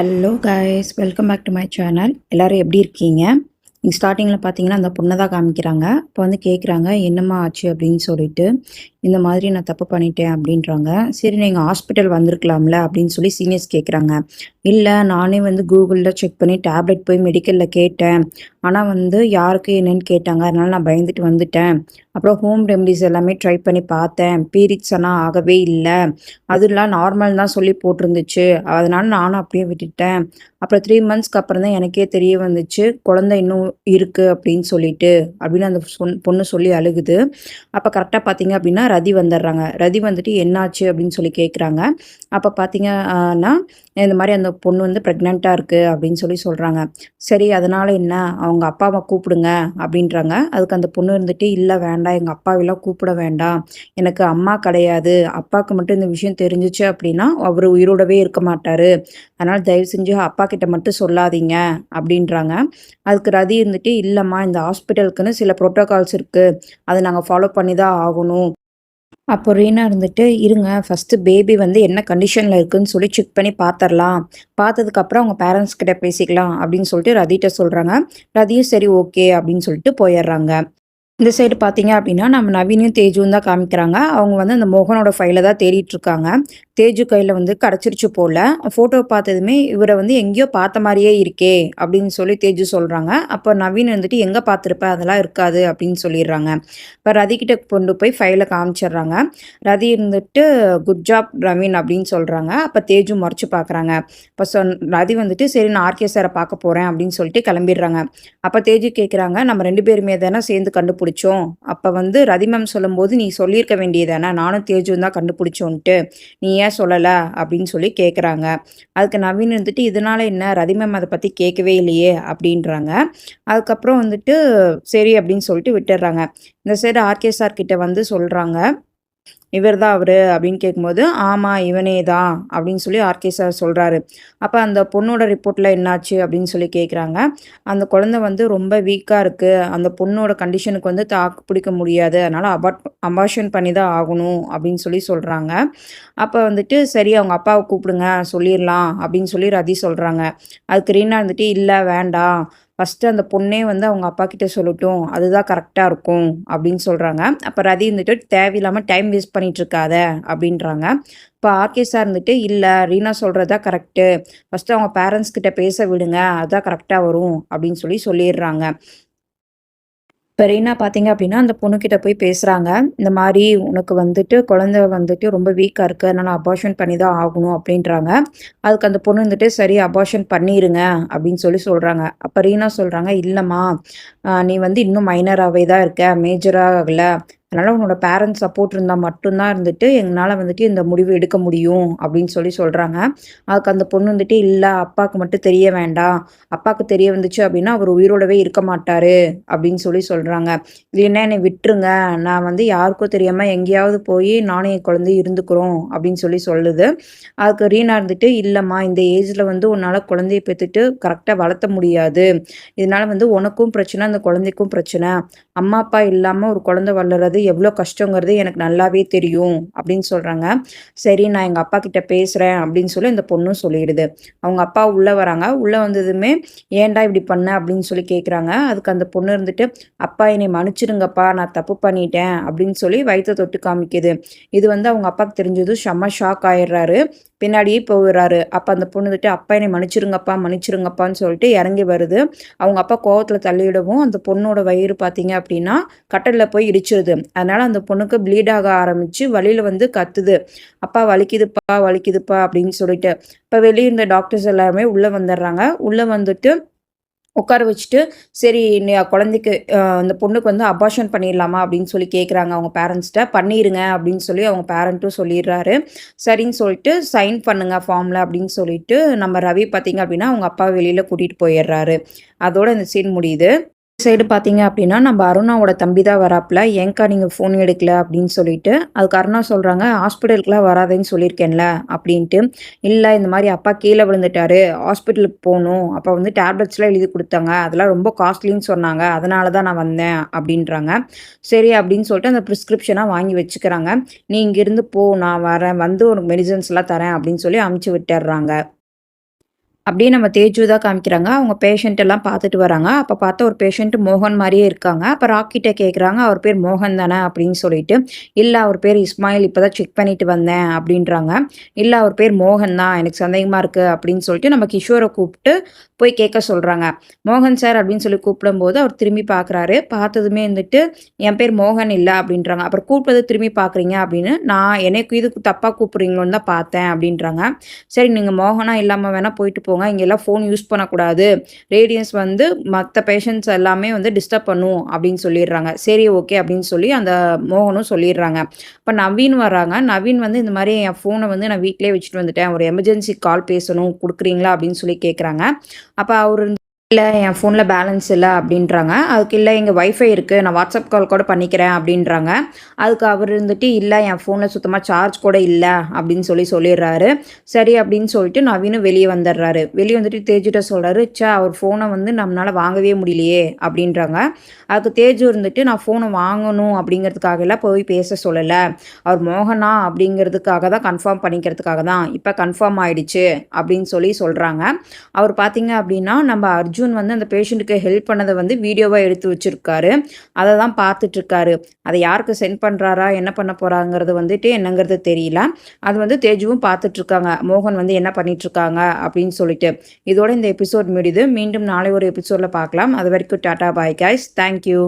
Hello guys welcome back to my channel எல்லோரும் எப்படி இருக்கீங்க? நீங்கள் ஸ்டார்டிங்கில் பார்த்தீங்கன்னா அந்த பொண்ணை தான் காமிக்கிறாங்க. இப்போ வந்து கேட்குறாங்க என்னம்மா ஆச்சு? அப்படின்னு சொல்லிட்டு இந்த மாதிரி நான் தப்பு பண்ணிட்டேன் அப்படின்றாங்க. சரி நீங்கள் ஹாஸ்பிட்டல் வந்திருக்கலாம்ல அப்படின்னு சொல்லி சீனியர்ஸ் கேட்குறாங்க இல்லை நானே வந்து கூகுளில் செக் பண்ணி டேப்லெட் போய் மெடிக்கலில் கேட்டேன். ஆனால் வந்து யாருக்கு என்னன்னு கேட்டாங்க. அதனால நான் பயந்துட்டு வந்துட்டேன். அப்புறம் ஹோம் ரெமடிஸ் எல்லாமே ட்ரை பண்ணி பார்த்தேன். பீரியட்ஸ் ஆனால் ஆகவே இல்லை. அதெல்லாம் நார்மல் தான் சொல்லி போட்டிருந்துச்சு. அதனால நானும் அப்படியே விட்டுட்டேன். அப்புறம் த்ரீ மந்த்ஸ்க்கு அப்புறம் தான் எனக்கே தெரிய வந்துச்சு. குழந்தை இன்னும் இருக்குது அப்படின்னு சொல்லிட்டு அப்படின்னு அந்த சொன் பொண்ணு சொல்லி அழுகுது. அப்போ கரெக்டாக பார்த்தீங்க அப்படின்னா ரதி வந்துடுறாங்க. ரதி வந்துட்டு என்னாச்சு அப்படின்னு சொல்லி கேட்குறாங்க அப்போ பார்த்தீங்கன்னா இந்த மாதிரி அந்த பொண்ணு வந்து ப்ரெக்னெண்ட்டாக இருக்குது அப்படின்னு சொல்லி சொல்கிறாங்க சரி அதனால் என்ன? அவங்க அப்பாவை கூப்பிடுங்க அப்படின்றாங்க. அதுக்கு அந்த பொண்ணு இருந்துட்டு இல்லை வேண்டாம். எங்கள் அப்பாவெல்லாம் கூப்பிட வேண்டாம். எனக்கு அம்மா கிடையாது. அப்பாவுக்கு மட்டும் இந்த விஷயம் தெரிஞ்சிச்சு அப்படின்னா அவர் உயிரோடவே இருக்க மாட்டார். அதனால் தயவு செஞ்சு அப்பா கிட்ட மட்டும் சொல்லாதீங்க அப்படின்றாங்க. அதுக்கு ரதி இருந்துட்டு இல்லைம்மா இந்த ஹாஸ்பிட்டலுக்குன்னு சில ப்ரோட்டோகால்ஸ் இருக்குது அதை நாங்கள் ஃபாலோ பண்ணி தான் ஆகணும். அப்போ ரீனா இருந்துட்டு இருங்க ஃபஸ்ட்டு பேபி வந்து என்ன கண்டிஷனில் இருக்குதுன்னு சொல்லி செக் பண்ணி பார்த்துடலாம் பார்த்ததுக்கப்புறம் அவங்க பேரண்ட்ஸ் கிட்ட பேசிக்கலாம் அப்படின்னு சொல்லிட்டு ரதிட்ட சொல்கிறாங்க ரதியும் சரி ஓகே அப்படின்னு சொல்லிட்டு போயிடுறாங்க. இந்த சைடு பார்த்தீங்க அப்படின்னா நம்ம நவீனையும் தேஜுவும் தான் காமிக்கிறாங்க. அவங்க வந்து அந்த மோகனோட ஃபைலை தான் தேடிட்டு இருக்காங்க. தேஜு கையில் வந்து கிடச்சிருச்சு போல். ஃபோட்டோ பார்த்ததுமே இவரை வந்து எங்கேயோ பார்த்த மாதிரியே இருக்கே அப்படின்னு சொல்லி தேஜு சொல்கிறாங்க அப்போ நவீன் வந்துட்டு எங்கே பார்த்துருப்ப? அதெல்லாம் இருக்காது அப்படின்னு சொல்லிடுறாங்க. இப்போ ரதிக்கிட்ட கொண்டு போய் ஃபைலை காமிச்சிடுறாங்க. ரதி இருந்துட்டு குட் ஜாப் நவீன் அப்படின்னு சொல்கிறாங்க அப்போ தேஜு மறைச்சு பார்க்குறாங்க இப்போ சொ ரதி வந்துட்டு சரி நான் ஆர்கே சாரை பார்க்க போகிறேன் அப்படின்னு சொல்லிட்டு கிளம்பிடுறாங்க. அப்போ தேஜு கேட்குறாங்க நம்ம ரெண்டு பேருமே தானே சேர்ந்து கண்டுபிடிச்சோம். அப்போ வந்து ரதி மேம் சொல்லும்போது நீ சொல்லியிருக்க வேண்டியதானே நானும் தேஜும் தான் கண்டுபிடிச்சோன்ட்டு. நீ ஏன் சொல்லலை அப்படின்னு சொல்லி கேட்குறாங்க அதுக்கு நவீன் வந்துட்டு இதனால என்ன? ரதி மேம் அதை பற்றி கேட்கவே இல்லையே அப்படின்றாங்க. அதுக்கப்புறம் வந்துட்டு சரி அப்படின்னு சொல்லிட்டு விட்டுடுறாங்க. இந்த சைடு ஆர்கே சார் கிட்ட வந்து சொல்கிறாங்க இவர் தான் அவர் அப்படின்னு கேட்கும்போது ஆமாம் இவனே தான் அப்படின்னு சொல்லி ஆர்கே சார் சொல்கிறாரு அப்போ அந்த பொண்ணோட ரிப்போர்ட்டில் என்னாச்சு அப்படின்னு சொல்லி கேட்குறாங்க அந்த குழந்தை வந்து ரொம்ப வீக்காக இருக்குது அந்த பொண்ணோட கண்டிஷனுக்கு வந்து தாக்கு பிடிக்க முடியாது. அதனால் அபார்ட் அபார்ஷன் பண்ணி தான் ஆகணும் அப்படின்னு சொல்லி சொல்கிறாங்க அப்போ வந்துட்டு சரி அவங்க அப்பாவை கூப்பிடுங்க சொல்லிடலாம் அப்படின்னு சொல்லி ரதி சொல்கிறாங்க அதுக்கு ரீனா வந்துட்டு இல்லை வேண்டாம். ஃபஸ்ட்டு அந்த பொண்ணே வந்து அவங்க அப்பா கிட்டே சொல்லட்டும் அதுதான் கரெக்டாக இருக்கும் அப்படின்னு சொல்கிறாங்க அப்போ ரதி இருந்துட்டு தேவையில்லாமல் டைம் வேஸ்ட் பண்ணிகிட்டு இருக்காத அப்படின்றாங்க. இப்போ ஆர்கே சார் இருந்துட்டு இல்லை ரீனா சொல்கிறதா கரெக்டு ஃபஸ்ட்டு அவங்க பேரண்ட்ஸ் கிட்ட பேச விடுங்க அதுதான் கரெக்டாக வரும் அப்படின்னு சொல்லி சொல்லிடுறாங்க. இப்போ ரீனா பார்த்தீங்க அப்படின்னா அந்த பொண்ணுக்கிட்ட போய் பேசுகிறாங்க இந்த மாதிரி உனக்கு வந்துட்டு குழந்தை வந்துட்டு ரொம்ப வீக்காக இருக்குது அதனால் அபார்ஷன் பண்ணி தான் ஆகணும் அப்படின்றாங்க அதுக்கு அந்த பொண்ணு வந்துட்டு சரி அபார்ஷன் பண்ணிடுங்க அப்படின்னு சொல்லி சொல்கிறாங்க அப்போ ரீனா சொல்கிறாங்க இல்லைம்மா நீ வந்து இன்னும் மைனராகவே தான் இருக்க. மேஜராக ஆகலை அதனால் உன்னோட பேரண்ட்ஸ் சப்போர்ட் இருந்தால் மட்டும்தான் இருந்துட்டு எங்களால் வந்துட்டு இந்த முடிவு எடுக்க முடியும் அப்படின்னு சொல்லி சொல்கிறாங்க அதுக்கு அந்த பொண்ணு வந்துட்டு இல்லை அப்பாவுக்கு மட்டும் தெரிய வேண்டாம். அப்பாவுக்கு தெரிய வந்துச்சு அப்படின்னா அவர் உயிரோடவே இருக்க மாட்டார். அப்படின்னு சொல்லி சொல்கிறாங்க இது என்ன என்னை விட்டுருங்க. நான் வந்து யாருக்கும் தெரியாமல் எங்கேயாவது போய் நானும் என் குழந்தை இருந்துக்கிறோம். அப்படின்னு சொல்லி சொல்லுது. அதுக்கு ரீனா இருந்துட்டு இல்லைம்மா இந்த ஏஜில் வந்து உன்னால் குழந்தைய பெற்றுட்டு கரெக்டாக வளர்த்த முடியாது. இதனால் வந்து உனக்கும் பிரச்சனை அந்த குழந்தைக்கும் பிரச்சனை. அம்மா அப்பா இல்லாமல் ஒரு குழந்தை வளர்றது எவ்வளோ கஷ்டங்கிறது எனக்கு நல்லாவே தெரியும் அப்படின்னு சொல்கிறாங்க சரி நான் எங்கள் அப்பா கிட்ட பேசுகிறேன் அப்படின்னு சொல்லி இந்த பொண்ணும் சொல்லிடுது. அவங்க அப்பா உள்ளே வராங்க. உள்ளே வந்ததுமே ஏன்டா இப்படி பண்ண? அப்படின்னு சொல்லி கேட்குறாங்க அதுக்கு அந்த பொண்ணு இருந்துட்டு அப்பா என்னை மன்னிச்சிடுங்கப்பா. நான் தப்பு பண்ணிட்டேன். அப்படின்னு சொல்லி வயிற்ற தொட்டு காமிக்குது. இது வந்து அவங்க அப்பாவுக்கு தெரிஞ்சதும் செம்ம ஷாக் ஆயிடுறாரு. பின்னாடியே போயிடுறாரு. அப்போ அந்த பொண்ணு வந்துட்டு அப்பா என்னை மன்னிச்சிருங்கப்பா மன்னிச்சிருங்கப்பான்னு சொல்லிட்டு இறங்கி வருது. அவங்க அப்பா கோவத்தில் தள்ளிவிடவும் அந்த பொண்ணோட வயிறு பார்த்தீங்க அப்படின்னா கட்டலில் போய் இடிச்சிருது. அதனால் அந்த பொண்ணுக்கு ப்ளீட் ஆக ஆரம்பித்து வழியில் வந்து கத்துது. அப்பா வலிக்குதுப்பா வலிக்குதுப்பா அப்படின்னு சொல்லிட்டு. இப்போ வெளியே இருந்த டாக்டர்ஸ் எல்லாருமே உள்ளே வந்துடுறாங்க. உள்ளே வந்துட்டு உட்கார வச்சுட்டு சரி நீ குழந்தைக்கு அந்த பொண்ணுக்கு வந்து அபார்ஷன் பண்ணிடலாமா அப்படின்னு சொல்லி கேட்குறாங்க அவங்க பேரண்ட்ஸ்கிட்ட பண்ணிடுங்க அப்படின்னு சொல்லி அவங்க பேரண்ட்டும் சொல்லிடுறாரு. சரின்னு சொல்லிட்டு சைன் பண்ணுங்க ஃபார்மில் அப்படின்னு சொல்லிட்டு நம்ம ரவி பார்த்தீங்க அப்படின்னா அவங்க அப்பா வெளியில் கூட்டிகிட்டு போயிடுறாரு. அதோட இந்த சீன் முடியுது. சைடு பார்த்தீங்க அப்படின்னா நம்ம அருணாவோட தம்பி தான் வராப்பில். ஏங்கா நீங்கள் ஃபோன் எடுக்கல அப்படின்னு சொல்லிட்டு அதுக்கு அருணா சொல்கிறாங்க ஹாஸ்பிட்டலுக்குலாம் வராதுன்னு சொல்லியிருக்கேன்ல அப்படின்ட்டு. இல்லை இந்த மாதிரி அப்பா கீழே விழுந்துட்டாரு ஹாஸ்பிட்டலுக்கு போகணும். அப்போ வந்து டேப்லெட்ஸ்லாம் எழுதி கொடுத்தாங்க. அதெல்லாம் ரொம்ப காஸ்ட்லின்னு சொன்னாங்க. அதனால தான் நான் வந்தேன் அப்படின்றாங்க. சரி அப்படின்னு சொல்லிட்டு அந்த ப்ரிஸ்கிரிப்ஷனாக வாங்கி வச்சுக்கிறாங்க. நீ இங்கேருந்து போ நான் வரேன். வந்து உனக்கு மெடிசன்ஸ்லாம் தரேன் அப்படின்னு சொல்லி அமுச்சு விட்டுடுறாங்க அப்படியே நம்ம தேஜு காமிக்கிறாங்க. அவங்க பேஷண்ட் எல்லாம் பார்த்துட்டு வராங்க. அப்போ பார்த்தா ஒரு பேஷண்ட் மோகன் மாதிரியே இருக்காங்க. அப்போ ராக்கிட்ட கேட்குறாங்க அவர் பேர் மோகன் தானே? அப்படின்னு சொல்லிட்டு. இல்லை அவர் பேர் இஸ்மாயில். இப்போ தான் செக் பண்ணிட்டு வந்தேன். அப்படின்றாங்க. இல்லை அவர் பேர் மோகன் தான். எனக்கு சந்தேகமாக இருக்குது அப்படின்னு சொல்லிட்டு நம்ம கிஷோரை கூப்பிட்டு போய் கேட்க சொல்கிறாங்க மோகன் சார் அப்படின்னு சொல்லி கூப்பிடும்போது அவர் திரும்பி பார்க்குறாரு. பார்த்ததுமே வந்துட்டு என் பேர் மோகன் இல்லை அப்படின்றாங்க. அப்புறம் கூப்பிட்டது திரும்பி பார்க்குறீங்க அப்படின்னு நான் எனக்கு இதுக்கு தப்பாக கூப்பிட்றீங்களோன்னு தான் பார்த்தேன் அப்படின்றாங்க. சரி நீங்கள் மோகனா இல்லாமல் வேணால் போயிட்டு போங்க. இங்கெல்லாம் ஃபோன் யூஸ் பண்ணக்கூடாது. ரேடியன்ஸ் வந்து மற்ற பேஷண்ட்ஸ் எல்லாமே வந்து டிஸ்டர்ப் பண்ணும் அப்படின்னு சொல்லிடுறாங்க. சரி ஓகே அப்படின்னு சொல்லி அந்த மோகனும் சொல்லிடுறாங்க. இப்போ நவீன் வராங்க. நவீன் வந்து இந்த மாதிரி என் ஃபோனை வந்து நான் வீட்டிலே வச்சுட்டு வந்துட்டேன். ஒரு எமர்ஜென்சி கால் பேசணும் கொடுக்குறீங்களா அப்படின்னு சொல்லி கேட்குறாங்க. அப்போ அவர் இல்லை என் ஃபோனில் பேலன்ஸ் இல்லை அப்படின்றாங்க. அதுக்கு இல்லை எங்கள் ஒய்ஃபை இருக்குது நான் வாட்ஸ்அப் கால் கூட பண்ணிக்கிறேன் அப்படின்றாங்க. அதுக்கு அவர் இருந்துட்டு இல்லை என் ஃபோனில் சுத்தமாக சார்ஜ் கூட இல்லை அப்படின்னு சொல்லி சொல்லிடுறாரு. சரி அப்படின்னு சொல்லிட்டு நவீனும் வெளியே வந்துடுறாரு. வெளியே வந்துட்டு தேஜுகிட்ட சொல்கிறாரு சே அவர் ஃபோனை வந்து நம்மளால் வாங்கவே முடியலையே அப்படின்றாங்க. அதுக்கு தேஜு இருந்துட்டு நான் ஃபோனை வாங்கணும் அப்படிங்கிறதுக்காக எல்லாம் போய் பேச சொல்லலை. அவர் மோகனா அப்படிங்கிறதுக்காக தான் கன்ஃபார்ம் பண்ணிக்கிறதுக்காக தான் இப்போ கன்ஃபார்ம் ஆயிடுச்சு அப்படின்னு சொல்லி சொல்கிறாங்க அவர் பார்த்தீங்க அப்படின்னா நம்ம அர்ஜுன் அர்ஜுன் வந்து அந்த பேஷண்ட்டுக்கு ஹெல்ப் பண்ணதை வந்து வீடியோவாக எடுத்து வச்சுருக்காரு. அதை தான் பார்த்துட்ருக்காரு. அதை யாருக்கு சென்ட் பண்ணுறாரா என்ன பண்ண போகிறாங்கிறது வந்துட்டு என்னங்கிறது தெரியல. அது வந்து தேஜுவும் பார்த்துட்ருக்காங்க. மோகன் வந்து என்ன பண்ணிகிட்ருக்காங்க அப்படின்னு சொல்லிட்டு. இதோட இந்த எபிசோட் முடியுது. மீண்டும் நாளை ஒரு எபிசோடில் பார்க்கலாம். அது வரைக்கும் டாட்டா பாய் கைஸ் தேங்க்யூ